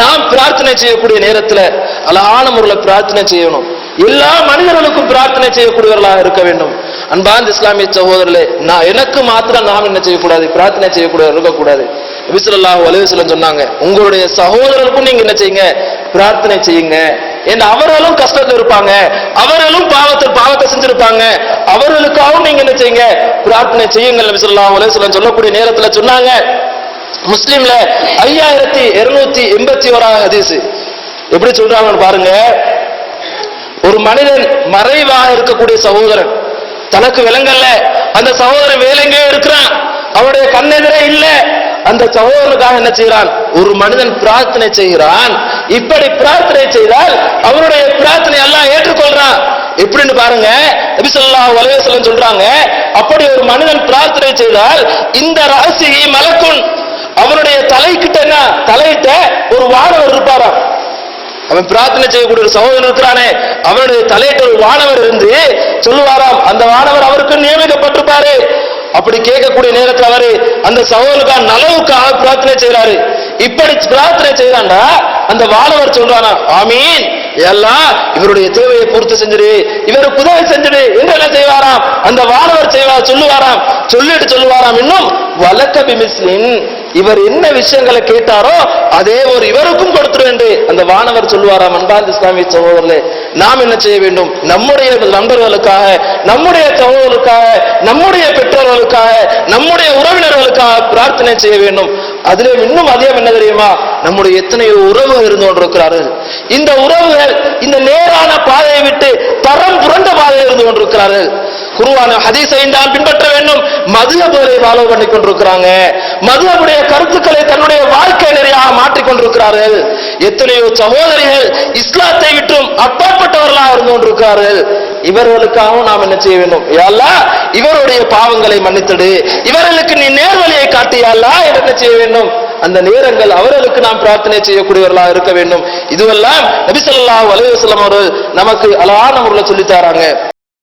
நாம் பிரார்த்தனை செய்யக்கூடிய நேரத்தில் அழகான முறையில் பிரார்த்தனை செய்யணும். எல்லா மனிதர்களுக்கும் பிரார்த்தனை செய்யக்கூடியவர்களாக இருக்க வேண்டும். அன்பாந்த இஸ்லாமிய சகோதரர்களே நான் எனக்கு மாத்திரம் நாம் என்ன செய்யக்கூடாது? பிரார்த்தனை செய்யக்கூடாது இருக்கக்கூடாது. விசிலல்லாஹ் அலைவசலம் சொன்னாங்க உங்களுடைய சகோதரருக்கும் நீங்க என்ன செய்யுங்க? பிரார்த்தனை செய்யுங்க. ஏன்னா அவர்களும் கஷ்டத்தில் இருப்பாங்க அவர்களும் பாவத்தை பாவத்தை செஞ்சிருப்பாங்க. அவர்களுக்காகவும் நீங்க என்ன செய்யுங்க? பிரார்த்தனை செய்யுங்கள் விசிலல்லாஹ் அலைவசலம் சொல்லக்கூடிய நேரத்துல சொன்னாங்க. முஸ்லீம்ல ஐயாயிரத்தி இருநூத்தி எண்பத்தி ஓராவது ஹதீஸ். எப்படி சொல்றாங்கன்னு பாருங்க. ஒரு மனிதன் மறைவாக இருக்கக்கூடிய சகோதரன் தனக்கு விளங்கல்ல அந்த சகோதரன் வேலைங்கே இருக்கிறான்? அவனுடைய கண்ணெதிரே இல்ல. அந்த சகோதரனுக்காக என்ன செய்கிறான்? ஒரு மனிதன் பிரார்த்தனை செய்கிறான். இப்படி பிரார்த்தனை செய்தால் அவனுடைய பிரார்த்தனை எல்லாம் ஏற்றுக்கொள்றான். எப்படின்னு பாருங்க. நபி ஸல்லல்லாஹு சொல்றாங்க அப்படி ஒரு மனிதன் பிரார்த்தனை செய்தால் இந்த ராசி மலக்குன் தலைக்கிட்ட தலையிட்ட ஒரு வானவர் இருப்பாராம். அவன் பிரார்த்தனை செய்யக்கூடிய ஒரு சகோதரன் இருக்கிறானே. அவனுடைய தலையிட்ட ஒரு வானவர் இருந்து சொல்லுவாராம் அந்த வானவர் அவருக்கு நியமிக்கப்பட்டிருப்பாரு. அப்படி கேட்கக்கூடிய நேரத்தில் அவரு அந்த சகோதரனுக்கான நலவுக்காக பிரார்த்தனை செய்யறாரு இப்படி பிரார்த்தனை செய்யறாண்டா அந்த வானவர் சொல்றானா ஆமீன். எல்லாம் இவருடைய தேவையை பூர்த்தி செஞ்சிடு. இவருக்கு உதவி செஞ்சிடு. என்று என்ன செய்வாராம்? அந்த வானவர் செய்வார் சொல்லுவாராம். சொல்லிட்டு சொல்லுவாராம் இன்னும். வழக்க பிமிஸ்லின் இவர் என்ன விஷயங்களை கேட்டாரோ அதே ஒரு இவருக்கும் கொடுத்துருவேண்டு அந்த வானவர் சொல்லுவாராம் அன்பார்ந்த இஸ்லாமிய சகோதரர்களே நாம் என்ன செய்ய வேண்டும்? நம்முடைய நண்பர்களுக்காக நம்முடைய சகோதரர்களுக்காக நம்முடைய பெற்றோர்களுக்காக நம்முடைய உறவினர்களுக்காக பிரார்த்தனை செய்ய வேண்டும். அதிலும் இன்னும் அதிகம் என்ன தெரியுமா? நம்முடைய எத்தனையோ உறவுகள் இருந்து கொண்டிருக்கிறார்கள். இந்த உறவுகள் இந்த நேரான பாதையை விட்டு தரம் புரண்ட பாதையில் இருந்து கொண்டிருக்கிறார்கள். குருவான ஹதீஸை தான் பின்பற்ற வேண்டும். மதுகபுகளை ஃபாலோ பண்ணி கொண்டிருக்கிறாங்க. மதுகபுடைய கருத்துக்களை தன்னுடைய வாழ்க்கை நிறையாக மாற்றிக்கொண்டிருக்கிறார்கள் எத்தனையோ சகோதரிகள் இஸ்லாத்தை விட்டும் அப்பாற்பட்டவர்களாக இருந்து கொண்டிருக்கிறார்கள். இவர்களுக்காகவும் நாம் என்ன செய்ய வேண்டும்? யாழ்லா இவருடைய பாவங்களை மன்னித்துடு. இவர்களுக்கு நீ நேர்வழியை காட்டியாலா என்ன செய்ய வேண்டும்? அந்த நேரங்கள் அவர்களுக்கு நாம் பிரார்த்தனை செய்யக்கூடியவர்களாக இருக்க வேண்டும். இதுவெல்லாம் நபிசல்லா ஸல்லல்லாஹு அவர்கள் நமக்கு அழகான முறையில் சொல்லித் தராங்க.